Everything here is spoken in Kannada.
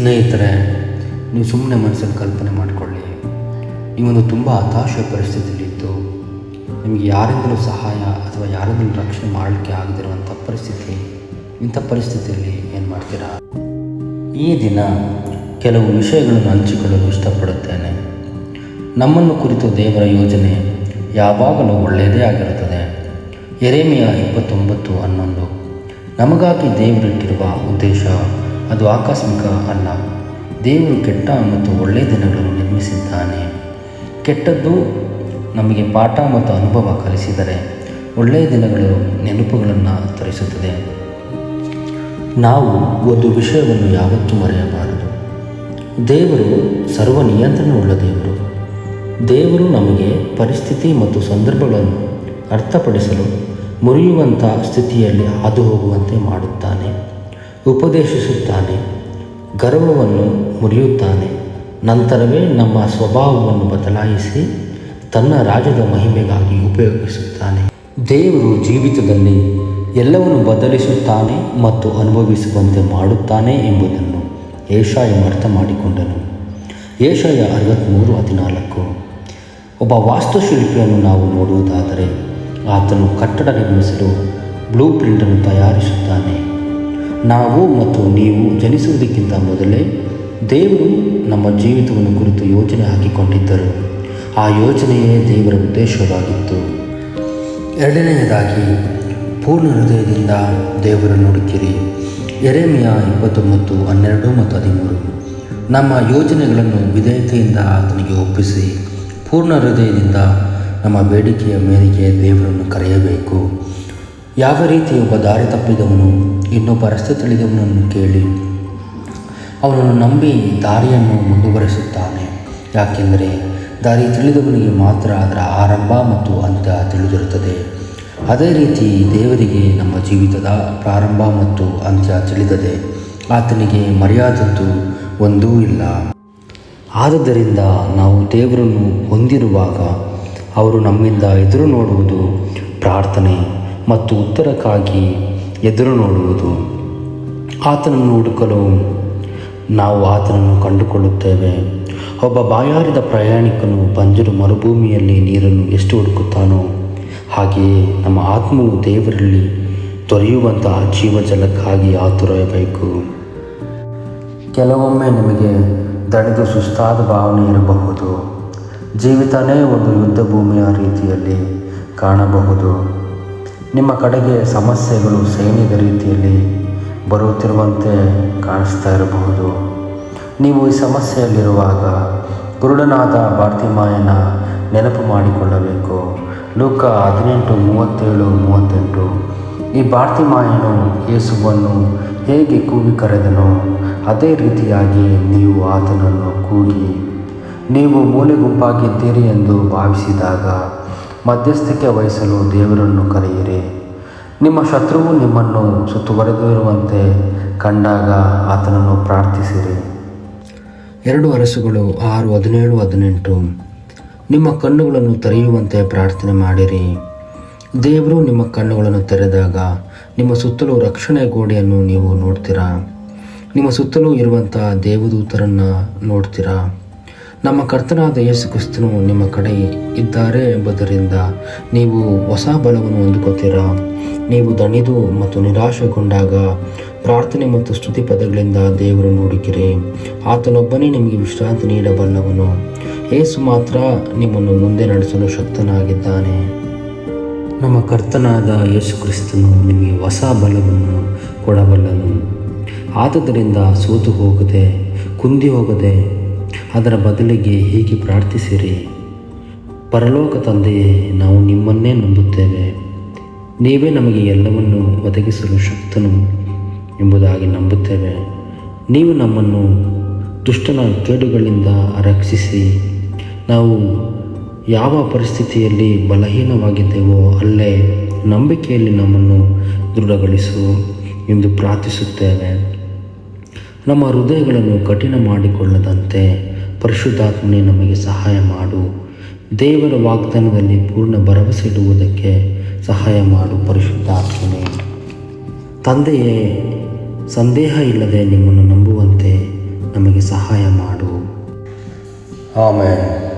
ಸ್ನೇಹಿತರೆ, ನೀವು ಸುಮ್ಮನೆ ಮನಸ್ಸಲ್ಲಿ ಕಲ್ಪನೆ ಮಾಡಿಕೊಳ್ಳಿ. ನೀವೊಂದು ತುಂಬ ಹತಾಶ ಪರಿಸ್ಥಿತಿಯಲ್ಲಿದ್ದು ನಿಮಗೆ ಯಾರಿಂದಲೂ ಸಹಾಯ ಅಥವಾ ಯಾರಿಂದಲೂ ರಕ್ಷಣೆ ಮಾಡಲಿಕ್ಕೆ ಆಗದಿರುವಂಥ ಪರಿಸ್ಥಿತಿ, ಇಂಥ ಪರಿಸ್ಥಿತಿಯಲ್ಲಿ ಏನು ಮಾಡ್ತೀರಾ? ಈ ದಿನ ಕೆಲವು ವಿಷಯಗಳನ್ನು ಹಂಚಿಕೊಳ್ಳಲು ಇಷ್ಟಪಡುತ್ತೇನೆ. ನಮ್ಮನ್ನು ಕುರಿತು ದೇವರ ಯೋಜನೆ ಯಾವಾಗಲೂ ಒಳ್ಳೆಯದೇ ಆಗಿರುತ್ತದೆ. ಎರೆಮೆಯ ಇಪ್ಪತ್ತೊಂಬತ್ತು ಹನ್ನೊಂದು. ನಮಗಾಗಿ ದೇವರಿಟ್ಟಿರುವ ಉದ್ದೇಶ ಅದು ಆಕಸ್ಮಿಕ ಅಲ್ಲ. ದೇವರು ಕೆಟ್ಟ ಮತ್ತು ಒಳ್ಳೆಯ ದಿನಗಳನ್ನು ನಿರ್ಮಿಸಿದ್ದಾನೆ. ಕೆಟ್ಟದ್ದು ನಮಗೆ ಪಾಠ ಮತ್ತು ಅನುಭವ ಕಲಿಸಿದರೆ ಒಳ್ಳೆಯ ದಿನಗಳು ನೆನಪುಗಳನ್ನು ತರಿಸುತ್ತದೆ. ನಾವು ಒಂದು ವಿಷಯವನ್ನು ಯಾವತ್ತೂ ಮರೆಯಬಾರದು. ದೇವರು ಸರ್ವ ನಿಯಂತ್ರಣವುಳ್ಳ ದೇವರು. ದೇವರು ನಮಗೆ ಪರಿಸ್ಥಿತಿ ಮತ್ತು ಸಂದರ್ಭಗಳನ್ನು ಅರ್ಥಪಡಿಸಲು ಮುರಿಯುವಂಥ ಸ್ಥಿತಿಯಲ್ಲಿ ಹಾದು ಹೋಗುವಂತೆ ಮಾಡುತ್ತಾನೆ. ಉಪದೇಶಿಸುತ್ತಾನೆ, ಗರ್ವವನ್ನು ಮುರಿಯುತ್ತಾನೆ. ನಂತರವೇ ನಮ್ಮ ಸ್ವಭಾವವನ್ನು ಬದಲಾಯಿಸಿ ತನ್ನ ರಾಜ್ಯದ ಮಹಿಮೆಗಾಗಿ ಉಪಯೋಗಿಸುತ್ತಾನೆ. ದೇವರು ಜೀವಿತದಲ್ಲಿ ಎಲ್ಲವನ್ನು ಬದಲಿಸುತ್ತಾನೆ ಮತ್ತು ಅನುಭವಿಸುವಂತೆ ಮಾಡುತ್ತಾನೆ ಎಂಬುದನ್ನು ಏಷಾಯ ಅರ್ಥ ಮಾಡಿಕೊಂಡನು ಏಷಾಯ ಅರವತ್ತ್ಮೂರು ಹದಿನಾಲ್ಕು. ಒಬ್ಬ ವಾಸ್ತುಶಿಲ್ಪಿಯನ್ನು ನಾವು ನೋಡುವುದಾದರೆ, ಆತನು ಕಟ್ಟಡ ನಿರ್ಮಿಸಲು ಬ್ಲೂ ಪ್ರಿಂಟನ್ನು ತಯಾರಿಸುತ್ತಾನೆ. ನಾವು ಮತ್ತು ನೀವು ಜನಿಸುವುದಕ್ಕಿಂತ ಮೊದಲೇ ದೇವರು ನಮ್ಮ ಜೀವಿತವನ್ನು ಕುರಿತು ಯೋಜನೆ ಹಾಕಿಕೊಂಡಿದ್ದರು. ಆ ಯೋಜನೆಯೇ ದೇವರ ಉದ್ದೇಶವಾಗಿತ್ತು. ಎರಡನೆಯದಾಗಿ, ಪೂರ್ಣ ಹೃದಯದಿಂದ ದೇವರನ್ನು ಹುಡುಕಿರಿ ಎರೆಮೆಯ ಇಪ್ಪತ್ತೊಂಬತ್ತು, ಹನ್ನೆರಡು ಮತ್ತು ಹದಿಮೂರು. ನಮ್ಮ ಯೋಜನೆಗಳನ್ನು ವಿಧೇಯತೆಯಿಂದ ಆತನಿಗೆ ಒಪ್ಪಿಸಿ, ಪೂರ್ಣ ಹೃದಯದಿಂದ ನಮ್ಮ ಬೇಡಿಕೆಯ ಮೇರೆಗೆ ದೇವರನ್ನು ಕರೆಯಬೇಕು. ಯಾವ ರೀತಿ ಒಬ್ಬ ದಾರಿ ತಪ್ಪಿದವನು, ಇನ್ನೊಬ್ಬ ರಸ್ತೆ ತಿಳಿದವನನ್ನು ಕೇಳಿ. ಅವನನ್ನು ನಂಬಿ ದಾರಿಯನ್ನು ಮುಂದುವರೆಸುತ್ತಾನೆ. ಯಾಕೆಂದರೆ ದಾರಿ ತಿಳಿದವನಿಗೆ ಮಾತ್ರ ಅದರ ಆರಂಭ ಮತ್ತು ಅಂತ್ಯ ತಿಳಿದಿರುತ್ತದೆ. ಅದೇ ರೀತಿ ದೇವರಿಗೆ ನಮ್ಮ ಜೀವಿತದ ಪ್ರಾರಂಭ ಮತ್ತು ಅಂತ್ಯ ತಿಳಿದದೆ, ಆತನಿಗೆ ಮರ್ಯಾದದ್ದು ಒಂದೂ ಇಲ್ಲ. ಆದ್ದರಿಂದ ನಾವು ದೇವರನ್ನು ಹೊಂದಿರುವಾಗ, ಅವರು ನಮ್ಮಿಂದ ಎದುರು ನೋಡುವುದು ಪ್ರಾರ್ಥನೆ. ಮತ್ತು ಉತ್ತರಕ್ಕಾಗಿ ಎದುರು ನೋಡುವುದು. ಆತನನ್ನು ಹುಡುಕಲು ನಾವು ಆತನನ್ನು ಕಂಡುಕೊಳ್ಳುತ್ತೇವೆ. ಒಬ್ಬ ಬಾಯಾರಿದ ಪ್ರಯಾಣಿಕನು ಬಂಜರು ಮರುಭೂಮಿಯಲ್ಲಿ ನೀರನ್ನು ಎಷ್ಟು ಹುಡುಕುತ್ತಾನೋ, ಹಾಗೆಯೇ ನಮ್ಮ ಆತ್ಮವು ದೇವರಲ್ಲಿ ದೊರೆಯುವಂತಹ ಜೀವಜಲಕ್ಕಾಗಿ ಆತುರಬೇಕು ಕೆಲವೊಮ್ಮೆ ನಿಮಗೆ ದಣಿದು ಸುಸ್ತಾದ ಭಾವನೆ ಇರಬಹುದು. ಜೀವಿತನೇ ಒಂದು ಯುದ್ಧ ಭೂಮಿಯ ರೀತಿಯಲ್ಲಿ ಕಾಣಬಹುದು. ನಿಮ್ಮ ಕಡೆಗೆ ಸಮಸ್ಯೆಗಳು ಸೈನಿಕ ರೀತಿಯಲ್ಲಿ ಬರುತ್ತಿರುವಂತೆ ಕಾಣಿಸ್ತಾ ಇರಬಹುದು. ನೀವು ಈ ಸಮಸ್ಯೆಯಲ್ಲಿರುವಾಗ ಕುರುಡನಾದ ಬಾರ್ತಿಮಾಯನ ನೆನಪು ಮಾಡಿಕೊಳ್ಳಬೇಕು. ಲೂಕ ಹದಿನೆಂಟು, ಮೂವತ್ತೇಳು, ಮೂವತ್ತೆಂಟು. ಈ ಬಾರ್ತಿಮಾಯನು ಯೇಸುವನ್ನು ಹೇಗೆ ಕೂಗಿ ಕರೆದನೋ ಅದೇ ರೀತಿಯಾಗಿ ನೀವು ಆತನನ್ನು ಕೂಗಿ ನೀವು ಮೂಲೆ ಗುಂಪಾಗಿದ್ದೀರಿ ಎಂದು ಭಾವಿಸಿದಾಗ ಮಧ್ಯಸ್ಥಿಕೆ ವಹಿಸಲು ದೇವರನ್ನು ಕರೆಯಿರಿ. ನಿಮ್ಮ ಶತ್ರುವು ನಿಮ್ಮನ್ನು ಸುತ್ತುವರೆದಿರುವಂತೆ ಕಂಡಾಗ ಆತನನ್ನು ಪ್ರಾರ್ಥಿಸಿರಿ. ಎರಡು ಅರಸುಗಳು ಆರು, ಹದಿನೇಳು, ಹದಿನೆಂಟು, ನಿಮ್ಮ ಕಣ್ಣುಗಳನ್ನು ತೆರೆಯುವಂತೆ ಪ್ರಾರ್ಥನೆ ಮಾಡಿರಿ. ದೇವರು ನಿಮ್ಮ ಕಣ್ಣುಗಳನ್ನು ತೆರೆದಾಗ ನಿಮ್ಮ ಸುತ್ತಲೂ ರಕ್ಷಣೆ ಗೋಡೆಯನ್ನು ನೀವು ನೋಡ್ತೀರಾ? ನಿಮ್ಮ ಸುತ್ತಲೂ ಇರುವಂಥ ದೇವದೂತರನ್ನು ನೋಡ್ತೀರಾ? ನಮ್ಮ ಕರ್ತನಾದ ಯೇಸು ಕ್ರಿಸ್ತನು ನಿಮ್ಮ ಕಡೆ ಇದ್ದಾರೆ ಎಂಬುದರಿಂದ ನೀವು ಹೊಸ ಬಲವನ್ನು ಹೊಂದಿಕೊತೀರಾ ನೀವು ದಣಿದು ಮತ್ತು ನಿರಾಶೆಗೊಂಡಾಗ ಪ್ರಾರ್ಥನೆ ಮತ್ತು ಸ್ತುತಿ ಪದಗಳಿಂದ ದೇವರನ್ನು ಹುಡುಕಿರಿ. ಆತನೊಬ್ಬನೇ ನಿಮಗೆ ವಿಶ್ರಾಂತಿ ನೀಡಬಲ್ಲವನು. ಏಸು ಮಾತ್ರ ನಿಮ್ಮನ್ನು ಮುಂದೆ ನಡೆಸಲು ಶಕ್ತನಾಗಿದ್ದಾನೆ. ನಮ್ಮ ಕರ್ತನಾದ ಯೇಸು ಕ್ರಿಸ್ತನು ನಿಮಗೆ ಹೊಸ ಬಲವನ್ನು ಕೊಡಬಲ್ಲನು. ಆದುದರಿಂದ ಸೋತು ಹೋಗದೆ ಕುಂದಿ ಹೋಗದೆ ಅದರ ಬದಲಿಗೆ ಹೀಗೆ ಪ್ರಾರ್ಥಿಸಿರಿ. ಪರಲೋಕ ತಂದೆಯೇ, ನಾವು ನಿಮ್ಮನ್ನೇ ನಂಬುತ್ತೇವೆ. ನೀವೇ ನಮಗೆ ಎಲ್ಲವನ್ನು ಒದಗಿಸಲು ಶಕ್ತನು ಎಂಬುದಾಗಿ ನಂಬುತ್ತೇವೆ. ನೀವು ನಮ್ಮನ್ನು ದುಷ್ಟನ ಕೇಡುಗಳಿಂದ ರಕ್ಷಿಸಿ, ನಾವು ಯಾವ ಪರಿಸ್ಥಿತಿಯಲ್ಲಿ ಬಲಹೀನವಾಗಿದ್ದೇವೋ ಅಲ್ಲೇ ನಂಬಿಕೆಯಲ್ಲಿ ನಮ್ಮನ್ನು ದೃಢಗೊಳಿಸು ಎಂದು ಪ್ರಾರ್ಥಿಸುತ್ತೇವೆ. ನಮ್ಮ ಹೃದಯಗಳನ್ನು ಕಠಿಣ ಮಾಡಿಕೊಳ್ಳದಂತೆ ಪರಿಶುದ್ಧಾತ್ಮನೇ ನಮಗೆ ಸಹಾಯ ಮಾಡು. ದೇವರ ವಾಗ್ದಾನದಲ್ಲಿ ಪೂರ್ಣ ಭರವಸೆ ಇಡುವುದಕ್ಕೆ ಸಹಾಯ ಮಾಡು ಪರಿಶುದ್ಧಾತ್ಮನೇ. ತಂದೆಯೇ, ಸಂದೇಹ ಇಲ್ಲದೆ ನಿಮ್ಮನ್ನು ನಂಬುವಂತೆ ನಮಗೆ ಸಹಾಯ ಮಾಡು. ಆಮೇಲೆ